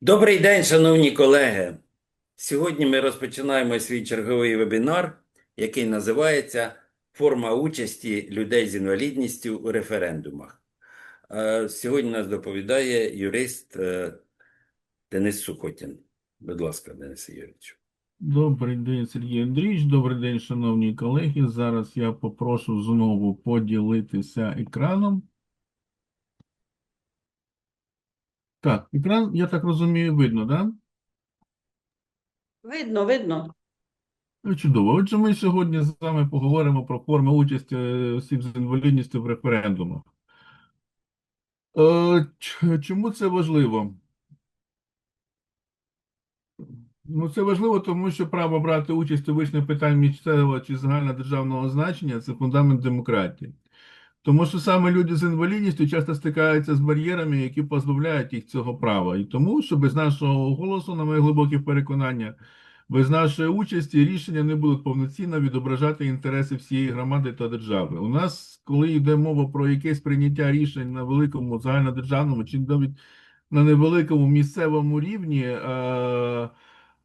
Добрий день, шановні колеги. Сьогодні ми розпочинаємо свій черговий вебінар, який називається Форма участі людей з інвалідністю у референдумах. Е, Сьогодні нас доповідає юрист е, Денис Сухотін. Будь ласка, Денис Юрійович. Добрий день, Сергій Андрійович. Добрий день, шановні колеги. Зараз я попрошу знову поділитися екраном. Так, екран, я так розумію, видно, так? Видно, видно. Ну, Чудово. Отже, ми сьогодні з вами поговоримо про форми участі е, осіб з інвалідністю в референдумах. Е, Чому це важливо? Ну, це важливо, тому що право брати участь у вирішенні питань місцевого чи загальнодержавного значення це фундамент демократії. Тому що саме люди з інвалідністю часто стикаються з бар'єрами, які позбавляють їх цього права. І тому, що без нашого голосу, на моє глибоке переконання, без нашої участі рішення не будуть повноцінно відображати інтереси всієї громади та держави. У нас, коли йде мова про якесь прийняття рішень на великому загальнодержавному чи навіть на невеликому місцевому рівні, е,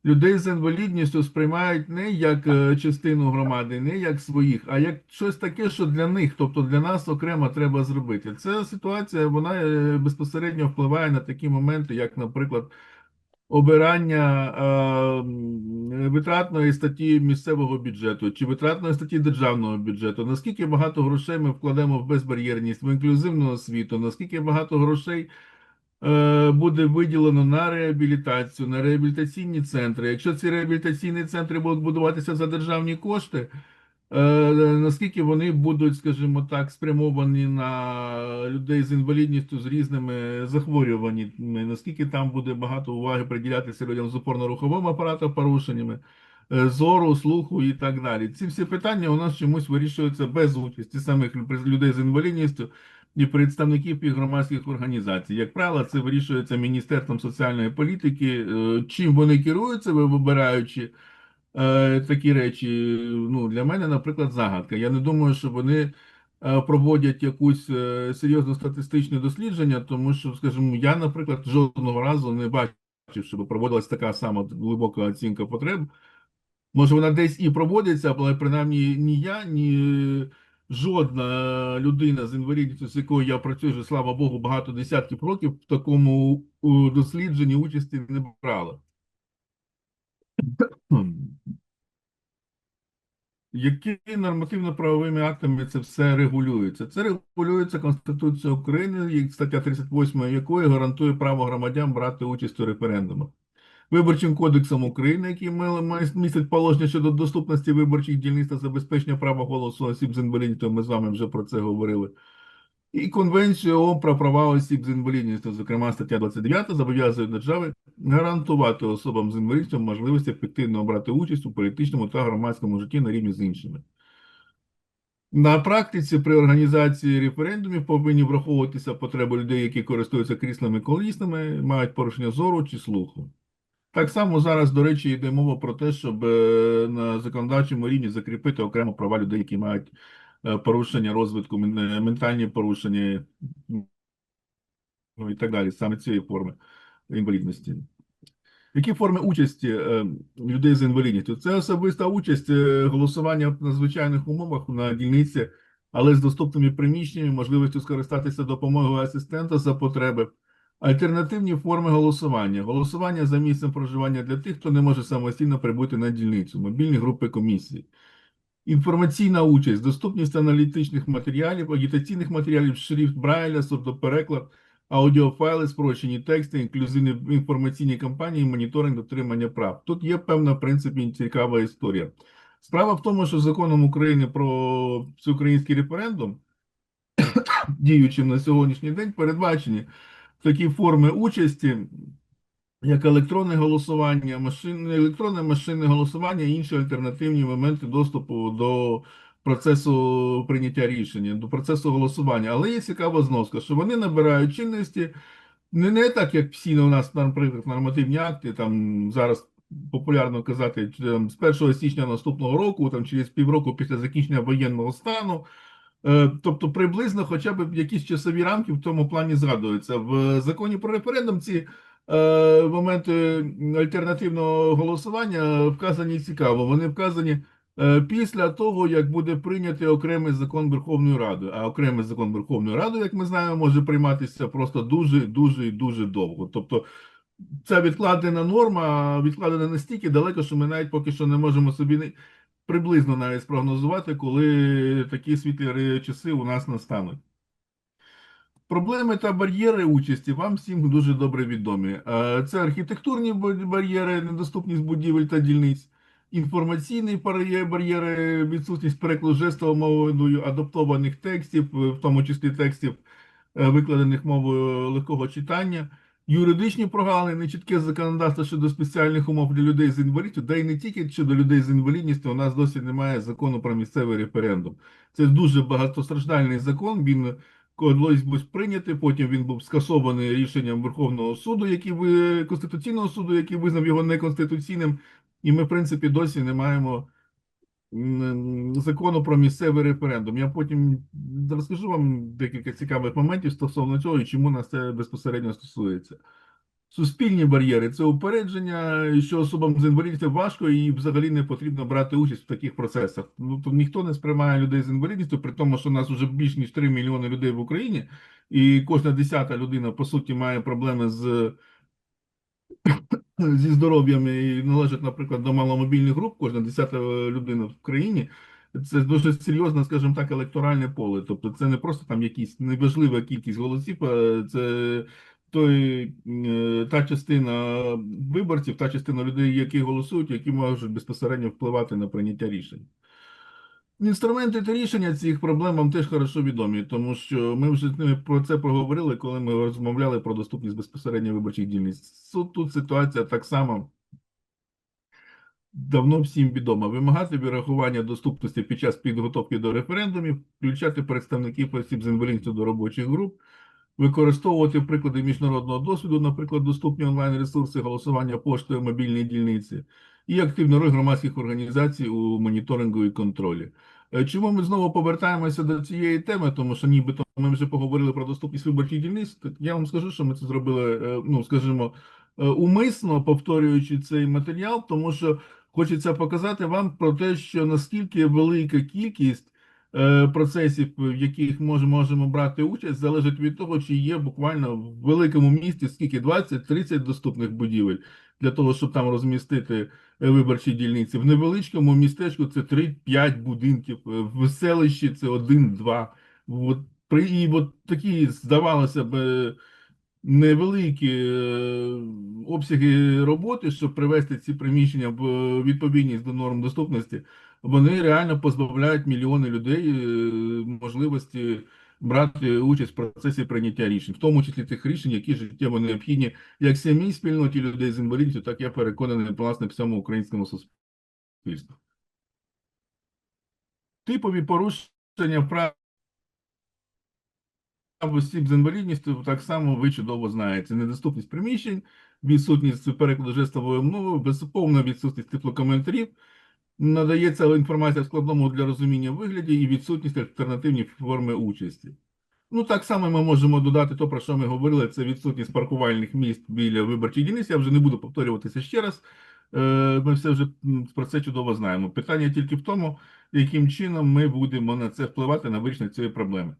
людей з інвалідністю сприймають не як е, частину громади, не як своїх, а як щось таке, що для них, тобто для нас окремо треба зробити. Ця ситуація вона е, безпосередньо впливає на такі моменти, як, наприклад, обирання е, витратної статті місцевого бюджету чи витратної статті державного бюджету. Наскільки багато грошей ми вкладемо в безбар'єрність, в інклюзивну освіту, наскільки багато грошей буде виділено на реабілітацію, на реабілітаційні центри. Якщо ці реабілітаційні центри будуть будуватися за державні кошти, е, наскільки вони будуть, скажімо так, спрямовані на людей з інвалідністю з різними захворюваннями, наскільки там буде багато уваги приділятися людям з опорно-руховим апаратом порушеннями, е, зору, слуху і так далі. Ці всі питання у нас чомусь вирішуються без участі самих лю- людей з інвалідністю і представників їх громадських організацій. Як правило, це вирішується Міністерством соціальної політики. Е, Чим вони керуються, вибираючи е, такі речі, ну, для мене, наприклад, загадка. Я не думаю, що вони е, проводять якусь серйозне статистичне дослідження, тому що, скажімо, я, наприклад, жодного разу не бачив, щоб проводилась така сама глибока оцінка потреб. Може, вона десь і проводиться, але принаймні ні я, ні жодна людина з інвалідністю, з якою я працюю вже, слава Богу, багато десятків років в такому дослідженні участі не брала. Якими нормативно-правовими актами це все регулюється? Це регулюється Конституцією України, стаття 38 якої гарантує право громадян брати участь у референдумах. Виборчим кодексом України, який містить положення щодо доступності виборчих дільниць та забезпечення права голосу осіб з інвалідністю, ми з вами вже про це говорили. І Конвенцію ООН про права осіб з інвалідністю, зокрема стаття 29, зобов'язує держави гарантувати особам з інвалідністю можливість ефективно брати участь у політичному та громадському житті на рівні з іншими. На практиці при організації референдумів повинні враховуватися потреби людей, які користуються кріслами колісними, мають порушення зору чи слуху. Так само зараз, до речі, йде мова про те, щоб е, на законодавчому рівні закріпити окремо права людей, які мають е, порушення розвитку, е, ментальні порушення, ну і так далі, саме цієї форми інвалідності. Які форми участі людей з інвалідністю? Це особиста участь, голосування в надзвичайних умовах на дільниці, але з доступними приміщеннями, можливістю скористатися допомогою асистента за потреби. Альтернативні форми голосування. Голосування за місцем проживання для тих, хто не може самостійно прибути на дільницю, мобільні групи комісії. Інформаційна участь, доступність аналітичних матеріалів, агітаційних матеріалів, шрифт Брайля, сурдопереклад, аудіофайли, спрощені тексти, інклюзивні інформаційні кампанії, моніторинг дотримання прав. Тут є певна, в принципі, цікава історія. Справа в тому, що законом України про всеукраїнський референдум, діючим на сьогоднішній день, передбачені такі форми участі, як електронне голосування, машинне, електронне машинне голосування і інші альтернативні моменти доступу до процесу прийняття рішення, до процесу голосування. Але є цікава зноска, що вони набирають чинності не, не так, як всі у нас, наприклад, нормативні акти, там зараз популярно казати, з 1 січня наступного року, там через півроку після закінчення воєнного стану. Е, Тобто приблизно хоча б якісь часові рамки в тому плані згадуються. В законі про референдум ці е, моменти альтернативного голосування вказані цікаво. Вони вказані е, після того, як буде прийнятий окремий закон Верховною Радою. А окремий закон Верховною Радою, як ми знаємо, може прийматися просто дуже, дуже і дуже довго. Тобто ця відкладена норма відкладена настільки далеко, що ми навіть поки що не можемо собі не- приблизно навіть спрогнозувати, коли такі світлі часи у нас настануть. Проблеми та бар'єри участі вам всім дуже добре відомі. Е, Це архітектурні бар'єри, недоступність будівель та дільниць, інформаційні бар'єри, відсутність перекладу жестовою мовою, адаптованих текстів, в тому числі текстів, е, викладених мовою легкого читання, юридичні прогалини, нечітке законодавство щодо спеціальних умов для людей з інвалідністю, да й не тільки щодо людей з інвалідністю, у нас досі немає закону про місцевий референдум. Це дуже багатостраждальний закон. Він колись був прийнятий, потім він був скасований рішенням Верховного суду, який ви Конституційного суду, який визнав його неконституційним. І ми, в принципі, досі не маємо закону про місцевий референдум. Я потім розкажу вам декілька цікавих моментів стосовно цього і чому нас це безпосередньо стосується. Суспільні бар'єри це упередження, що особам з інвалідністю важко і взагалі не потрібно брати участь в таких процесах. Ну, то ніхто не сприймає людей з інвалідністю, при тому, що у нас вже більш ніж 3 мільйони людей в Україні, і кожна десята людина, по суті, має проблеми з зі здоров'ям і належать, наприклад, до маломобільних груп, кожна десята людина в країні. Це дуже серйозне, скажімо так, електоральне поле. Тобто це не просто там якісь неважлива кількість голосів, а це той, е, та частина виборців, та частина людей, які голосують, які можуть безпосередньо впливати на прийняття рішень. Інструменти та рішення цих проблем вам теж хорошо відомі, тому що ми вже з ними про це проговорили, коли ми розмовляли про доступність безпосередньо виборчих дільниць. Тут, ситуація так само давно всім відома. Вимагати вирахування доступності під час підготовки до референдумів, включати представників осіб з інвалідністю до робочих груп, використовувати приклади міжнародного досвіду, наприклад, доступні онлайн-ресурси голосування поштою мобільній дільниці, і активну роль громадських організацій у моніторингу і контролі. Е, Чому ми знову повертаємося до цієї теми? Тому що нібито ми вже поговорили про доступність виборчих дільниць. Я вам скажу, що ми це зробили, е, ну скажімо, е, умисно повторюючи цей матеріал, тому що хочеться показати вам про те, що наскільки велика кількість процесів, в яких ми можемо брати участь, залежить від того, чи є буквально в великому місті скільки 20-30 доступних будівель для того, щоб там розмістити е, виборчі дільниці. В невеличкому містечку це 3-5 будинків, е, в селищі це 1-2. От, і от такі, здавалося б, е, невеликі обсяги роботи, щоб привести ці приміщення в відповідність до норм доступності, вони реально позбавляють мільйони людей можливості брати участь в процесі прийняття рішень, в тому числі тих рішень, які життєво необхідні як самій спільноті людей з інвалідністю, так я переконаний, власне, всьому українському суспільству. Типові порушення прав осіб з інвалідністю так само ви чудово знаєте. Недоступність приміщень, відсутність перекладу жестовою мовою, безповна відсутність теплокоментарів, надається інформація в складному для розуміння вигляді і відсутність альтернативної форми участі. Ну, так само ми можемо додати то, про що ми говорили, це відсутність паркувальних міст біля виборчих дільниць. Я вже не буду повторюватися ще раз. Е, Ми все вже про це чудово знаємо. Питання тільки в тому, яким чином ми будемо на це впливати на вирішення цієї проблеми.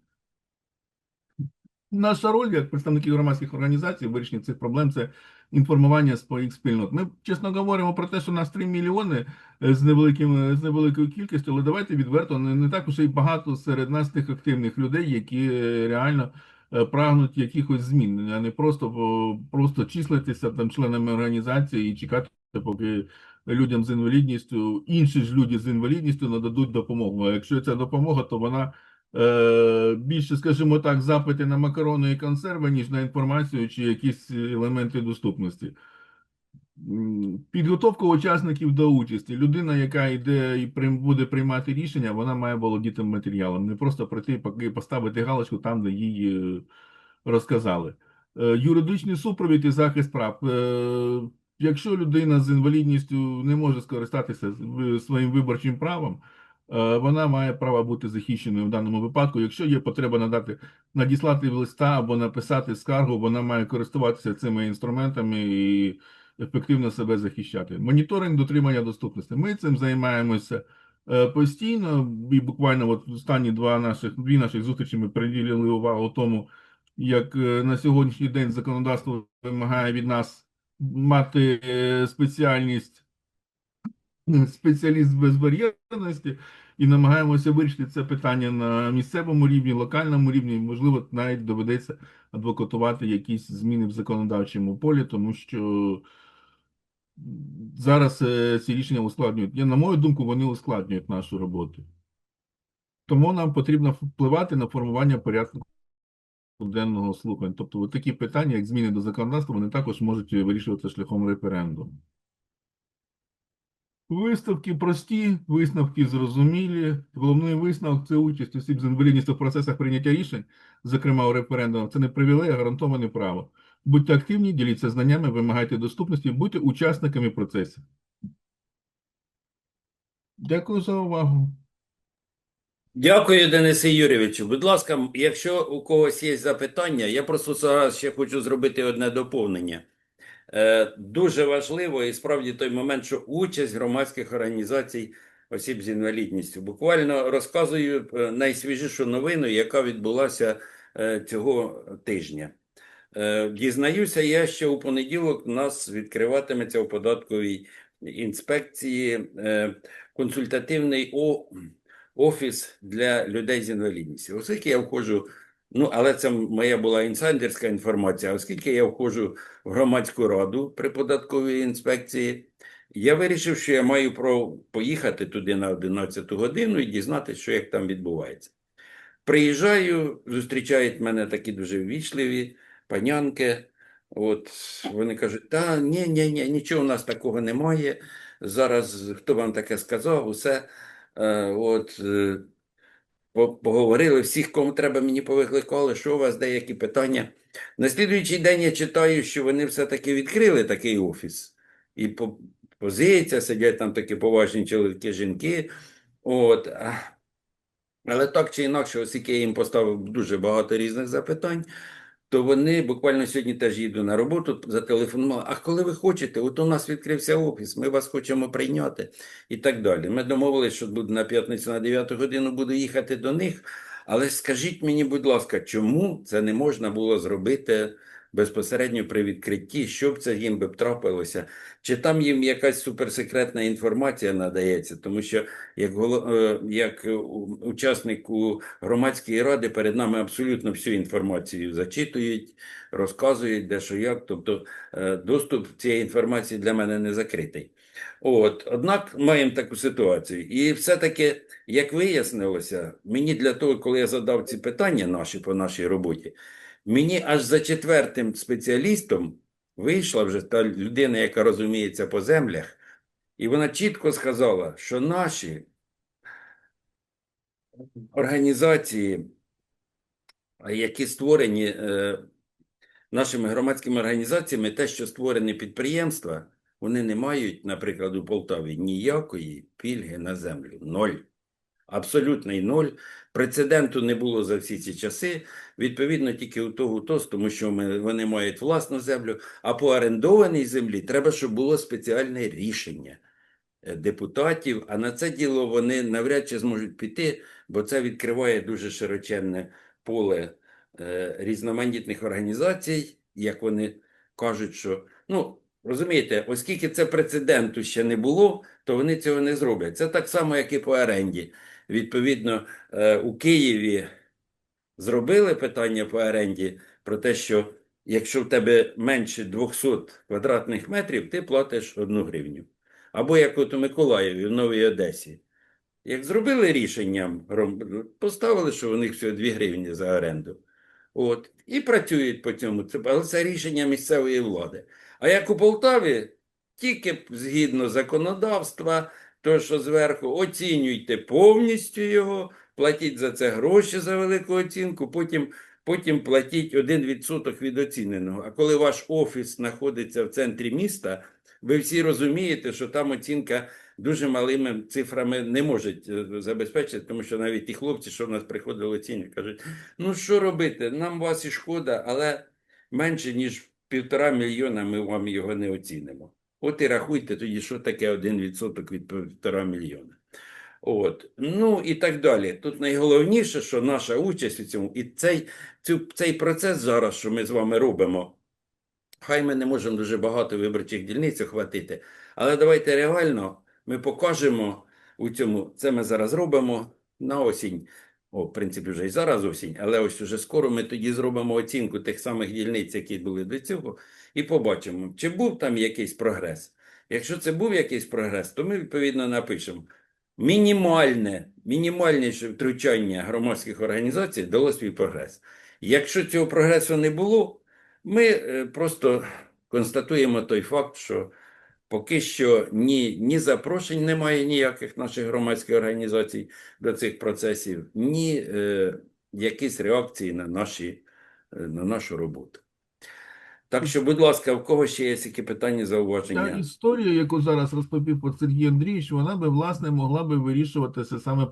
Наша роль як представників громадських організацій в вирішенні цих проблем це інформування своїх спільнот. Ми чесно говоримо про те, що у нас 3 мільйони е, з невеликим з невеликою кількістю, але давайте відверто не, не так уж і багато серед нас тих активних людей, які е, реально е, прагнуть якихось змін, а не просто просто числитися там членами організації і чекати, поки людям з інвалідністю інші ж люди з інвалідністю нададуть допомогу. А якщо ця допомога, то вона е, більше, скажімо так, запити на макарони і консерви, ніж на інформацію чи якісь елементи доступності. Підготовка учасників до участі. Людина, яка йде і буде приймати рішення, вона має володіти матеріалом. Не просто прийти і поставити галочку там, де їй е, розказали. Е, Юридичний супровід і захист прав. Е, Якщо людина з інвалідністю не може скористатися своїм виборчим правом, е, вона має право бути захищеною в даному випадку. Якщо є потреба надати надіслати листа або написати скаргу, вона має користуватися цими інструментами і ефективно себе захищати. Моніторинг дотримання доступності. Ми цим займаємося е, постійно, і буквально от останні два наших дві наших зустрічі ми приділили увагу тому, як е, на сьогоднішній день законодавство вимагає від нас мати е, спеціальність спеціаліст безбар'єрності і намагаємося вирішити це питання на місцевому рівні, локальному рівні. Можливо, навіть доведеться адвокатувати якісь зміни в законодавчому полі, тому що зараз е, ці рішення ускладнюють. Я, на мою думку, вони ускладнюють нашу роботу. Тому нам потрібно впливати на формування порядку денного слухань. Тобто, такі питання, як зміни до законодавства, вони також можуть вирішуватися шляхом референдуму. Виставки прості, висновки зрозумілі. Головний висновок це участь осіб з інвалідністю в процесах прийняття рішень, зокрема у референдумах. Це не привілей, а гарантоване право. Будьте активні, діліться знаннями, вимагайте доступності, будьте учасниками процесу. Дякую за увагу. Дякую, Денисе Юрійовичу. Будь ласка, якщо у когось є запитання, я просто зараз ще хочу зробити одне доповнення. Е, Дуже важливо і справді той момент, що участь громадських організацій осіб з інвалідністю. Буквально розказую е, найсвіжішу новину, яка відбулася е, цього тижня. Дізнаюся я, що у понеділок нас відкриватиметься у податковій інспекції консультативний офіс для людей з інвалідністю. Оскільки я входжу, ну але це моя була інсайдерська інформація, оскільки я входжу в громадську раду при податковій інспекції, я вирішив, що я маю поїхати туди на 11 годину і дізнатися, що як там відбувається. Приїжджаю, зустрічають мене такі дуже ввічливі панянки. От вони кажуть, та ні, ні, ні, нічого у нас такого немає. Зараз хто вам таке сказав, усе. Е, от, е, поговорили, всіх, кому треба, мені повикликали, що у вас деякі питання. На слідуючий день я читаю, що вони все-таки відкрили такий офіс. І по, позиція, сидять там такі поважні чоловіки, жінки. От. Але так чи інакше, оскільки я їм поставив дуже багато різних запитань, то вони буквально сьогодні теж їду на роботу, зателефонували. А коли ви хочете, от у нас відкрився офіс, ми вас хочемо прийняти і так далі. Ми домовилися, що на п'ятницю на 9 годину буду їхати до них. Але скажіть мені, будь ласка, чому це не можна було зробити безпосередньо при відкритті? Що б це їм би трапилося? Чи там їм якась суперсекретна інформація надається? Тому що як, е, як учасник у громадської ради перед нами абсолютно всю інформацію зачитують, розказують, де що як. Тобто е, доступ цієї інформації для мене не закритий. От, однак маємо таку ситуацію. І все-таки, як вияснилося, мені для того, коли я задав ці питання наші по нашій роботі, мені аж за четвертим спеціалістом вийшла вже та людина, яка розуміється по землях, і вона чітко сказала, що наші організації, які створені е, нашими громадськими організаціями, те, що створені підприємства, вони не мають, наприклад, у Полтаві ніякої пільги на землю. Ноль. Абсолютний ноль. Прецеденту не було за всі ці часи. Відповідно, тільки у того ТОС, тому що вони мають власну землю, а по орендованій землі треба, щоб було спеціальне рішення е, депутатів, а на це діло вони навряд чи зможуть піти, бо це відкриває дуже широченне поле е, різноманітних організацій, як вони кажуть, що ну розумієте, оскільки це прецеденту ще не було, то вони цього не зроблять. Це так само, як і по оренді. Відповідно, е, у Києві зробили питання по оренді про те, що якщо в тебе менше 200 квадратних метрів, ти платиш одну гривню. Або як от у Миколаєві, в Новій Одесі. Як зробили рішенням, поставили, що у них всього 2 гривні за оренду. От, і працюють по цьому. Але це рішення місцевої влади. А як у Полтаві, тільки згідно законодавства, то, що зверху оцінюйте повністю його, платіть за це гроші за велику оцінку, потім, потім платіть 1% від оціненого. А коли ваш офіс знаходиться в центрі міста, ви всі розумієте, що там оцінка дуже малими цифрами не може е, забезпечити, тому що навіть ті хлопці, що в нас приходили оцінювати, кажуть, ну що робити, нам вас і шкода, але менше, ніж півтора мільйона ми вам його не оцінимо. От і рахуйте тоді, що таке один відсоток від півтора мільйона. От. Ну і так далі. Тут найголовніше, що наша участь у цьому, і цей, цю, цей процес зараз, що ми з вами робимо, хай ми не можемо дуже багато виборчих дільниць охватити, але давайте реально ми покажемо у цьому, це ми зараз робимо на осінь. О, в принципі, вже і зараз осінь, але ось уже скоро ми тоді зробимо оцінку тих самих дільниць, які були до цього, і побачимо, чи був там якийсь прогрес. Якщо це був якийсь прогрес, то ми відповідно напишемо. Мінімальне, мінімальніше втручання громадських організацій дало свій прогрес. Якщо цього прогресу не було, ми е, просто констатуємо той факт, що поки що ні, ні запрошень немає ніяких наших громадських організацій до цих процесів, ні е, якісь реакції на, наші, е, на нашу роботу. Так що, будь ласка, в кого ще є які питання, зауваження? історія, яку зараз розповів Сергій Андрійович, вона би власне могла би вирішуватися саме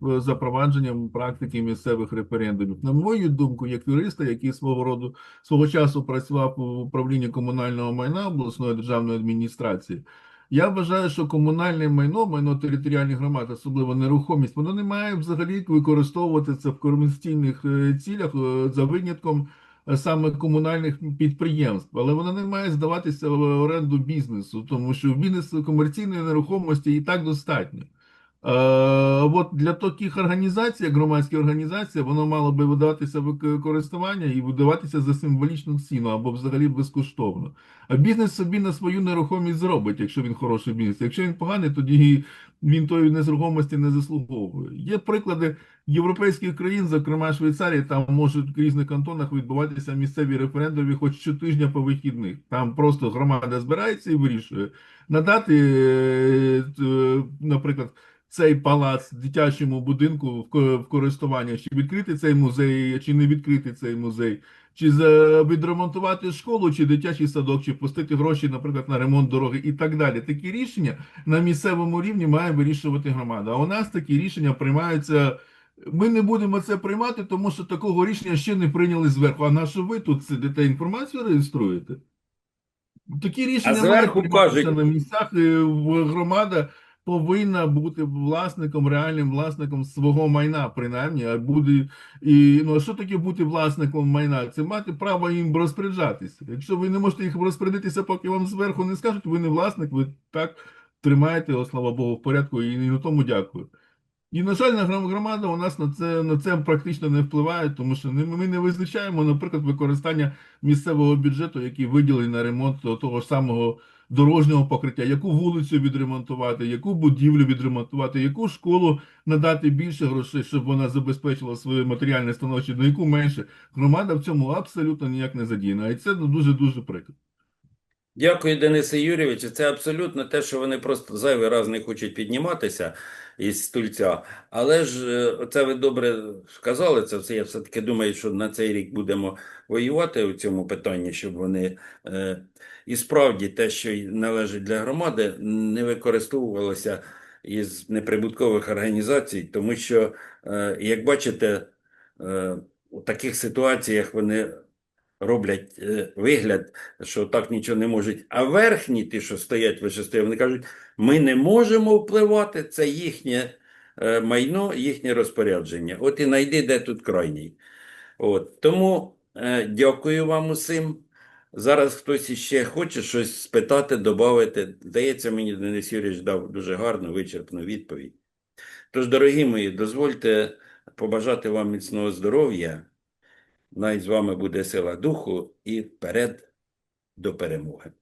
запровадженням практики місцевих референдумів. На мою думку, як юриста, який свого роду свого часу працював у управлінні комунального майна обласної державної адміністрації. Я вважаю, що комунальне майно, майно територіальних громад, особливо нерухомість, воно не має взагалі використовуватися в комерційних е, цілях е, за винятком саме комунальних підприємств, але вона не має здаватися в оренду бізнесу, тому що в бізнесу комерційної нерухомості і так достатньо. Е, от для таких організацій, як громадські організації, воно мало би видаватися в користування і видаватися за символічну ціну або взагалі безкоштовно. А бізнес собі на свою нерухомість зробить, якщо він хороший бізнес. Якщо він поганий, тоді він тої нерухомості не заслуговує. Є приклади європейських країн, зокрема Швейцарії, там можуть в різних кантонах відбуватися місцеві референдуми хоч щотижня по вихідних. Там просто громада збирається і вирішує надати, е, е, наприклад, цей палац дитячому будинку в користування, чи відкрити цей музей, чи не відкрити цей музей, чи відремонтувати школу, чи дитячий садок, чи пустити гроші, наприклад, на ремонт дороги і так далі. Такі рішення на місцевому рівні має вирішувати громада. А у нас такі рішення приймаються. Ми не будемо це приймати, тому що такого рішення ще не прийняли зверху. А на що ви тут сидите інформацію реєструєте? Такі рішення зверху кажуть- на місцях. в- Громада повинна бути власником, реальним власником свого майна, принаймні, а буде і ну а що таке бути власником майна? Це мати право їм розпоряджатися. Якщо ви не можете їх розпорядитися, поки вам зверху не скажуть, ви не власник, ви так тримаєте його, слава Богу, в порядку, і на тому дякую. І, на жаль, на громада у нас на це, на це практично не впливає, тому що ми не визначаємо, наприклад, використання місцевого бюджету, який виділений на ремонт того ж самого дорожнього покриття, яку вулицю відремонтувати, яку будівлю відремонтувати, яку школу надати більше грошей, щоб вона забезпечила своє матеріальне становище, на яку менше. Громада в цьому абсолютно ніяк не задіяна. І це дуже-дуже прикро. Дякую, Денисе Юрійовичу. Це абсолютно те, що вони просто зайвий раз не хочуть підніматися із стульця. Але ж е, це ви добре сказали, це все. Я все-таки думаю, що на цей рік будемо воювати у цьому питанні, щоб вони е, і справді те, що належить для громади, не використовувалося із неприбуткових організацій, тому що, е, як бачите, е, у таких ситуаціях вони роблять е, вигляд, що так нічого не можуть. А верхні, ті, що стоять вище, вони кажуть, ми не можемо впливати, це їхнє е, майно, їхнє розпорядження. От і знайди, де тут крайній. От. Тому е, дякую вам усім. Зараз хтось іще хоче щось спитати, додати. Здається, мені Денис Юрійович дав дуже гарну, вичерпну відповідь. Тож, дорогі мої, дозвольте побажати вам міцного здоров'я. Най з вами буде сила духу і вперед до перемоги.